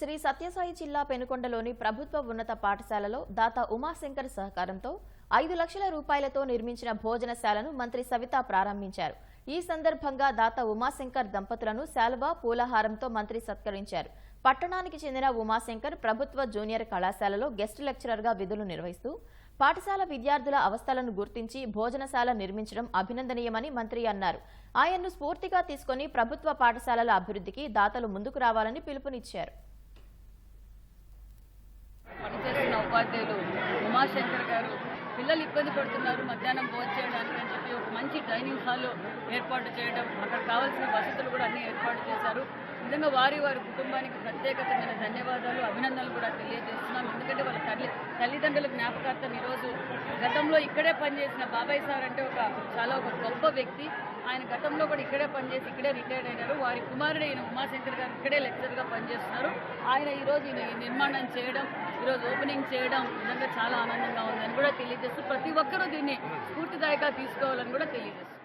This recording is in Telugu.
శ్రీ సత్యసాయి జిల్లా పెనుకొండలోని ప్రభుత్వ ఉన్నత పాఠశాలలో దాత ఉమాశంకర్ సహకారంతో ఐదు లక్షల రూపాయలతో నిర్మించిన భోజనశాలను మంత్రి సవిత ప్రారంభించారు. ఈ సందర్భంగా దాత ఉమాశంకర్ దంపతులను శాలువా పూలహారంతో మంత్రి సత్కరించారు. పట్టణానికి చెందిన ఉమాశంకర్ ప్రభుత్వ జూనియర్ కళాశాలలో గెస్ట్ లెక్చరర్గా విధులు నిర్వహిస్తూ పాఠశాల విద్యార్థుల అవస్థలను గుర్తించి భోజనశాల నిర్మించడం అభినందనీయమని మంత్రి అన్నారు. ఆయన్ను స్ఫూర్తిగా తీసుకొని ప్రభుత్వ పాఠశాలల అభివృద్ధికి దాతలు ముందుకు రావాలని పిలుపునిచ్చారు. ఉపాధ్యాయులు ఉమాశంకర్ గారు పిల్లలు ఇబ్బంది పడుతున్నారు మధ్యాహ్నం భోజనం చేయడానికి అని చెప్పి ఒక మంచి డైనింగ్ హాల్ ఏర్పాటు చేయడం అక్కడ కావాల్సిన వసతులు కూడా అన్ని ఏర్పాటు చేశారు. నిజంగా వారి వారి కుటుంబానికి ప్రత్యేకతమైన ధన్యవాదాలు అభినందనలు కూడా తెలియజేస్తున్నాం. ఎందుకంటే వాళ్ళ తల్లి తల్లిదండ్రుల జ్ఞాపకార్థం ఈరోజు గతంలో ఇక్కడే పనిచేసిన బాబాయ్ సార్ అంటే ఒక చాలా ఒక గొప్ప వ్యక్తి. ఆయన గతంలో కూడా ఇక్కడే పనిచేసి ఇక్కడే రిటైర్డ్ అయినారు. వారి కుమారుడు ఈయన ఉమాశంకర్ గారు ఇక్కడే లెక్చర్గా పనిచేస్తున్నారు. ఆయన ఈరోజు ఈయన నిర్మాణం చేయడం ఈరోజు ఓపెనింగ్ చేయడం నిజంగా చాలా ఆనందంగా ఉందని కూడా తెలియజేస్తూ ప్రతి ఒక్కరూ దీన్ని స్ఫూర్తిదాయకంగా తీసుకోవాలని కూడా తెలియజేస్తారు